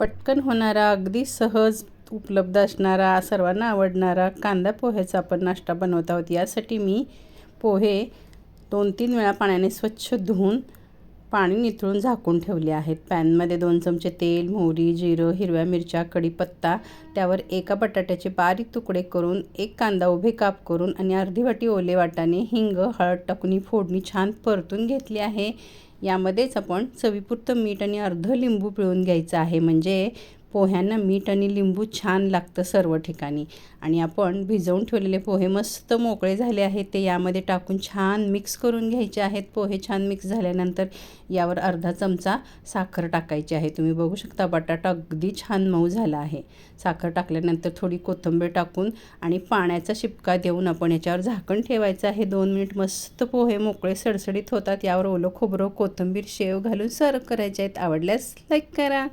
पटकन होणारा अगदी सहज उपलब्ध असणारा सर्वांना आवडणारा कांदा पोह्याचा आपण नाश्ता बनवत आहोत. यासाठी मी पोहे दोन तीन वेळा पाण्याने स्वच्छ धुवून पाणी निथळून झाकून ठेवले आहेत. पॅनमध्ये दोन चमचे तेल मोहरी जिरं हिरव्या मिरच्या कढीपत्ता त्यावर एका बटाट्याचे बारीक तुकडे करून एक कांदा उभे काप करून आणि अर्धी वाटी ओले वाटाने हिंग हळद टाकून ही फोडणी छान परतून घेतली आहे. यामध्येच आपण चवीपुरतं मीठ आणि अर्ध लिंबू पिळून घ्यायचं आहे. म्हणजे पोह्यांना मीठ आणि लिंबू छान लागतं सर्व ठिकाणी. आणि आपण भिजवून ठेवलेले पोहे मस्त मोकळे झाले आहेत. ते यामध्ये टाकून छान मिक्स करून घ्यायचे आहेत. पोहे छान मिक्स झाल्यानंतर यावर अर्धा चमचा साखर टाकायची आहे. तुम्ही बघू शकता बटाटा अगदी छान मऊ झाला आहे. साखर टाकल्यानंतर थोडी कोथिंबीर टाकून आणि पाण्याचा शिपका देऊन आपण याच्यावर झाकण ठेवायचं आहे. दोन मिनिट मस्त पोहे मोकळे सडसडीत होतात. यावर ओलं खोबरं कोथिंबीर शेव घालून सर्व करायचे आहेत. आवडल्यास लाईक करा.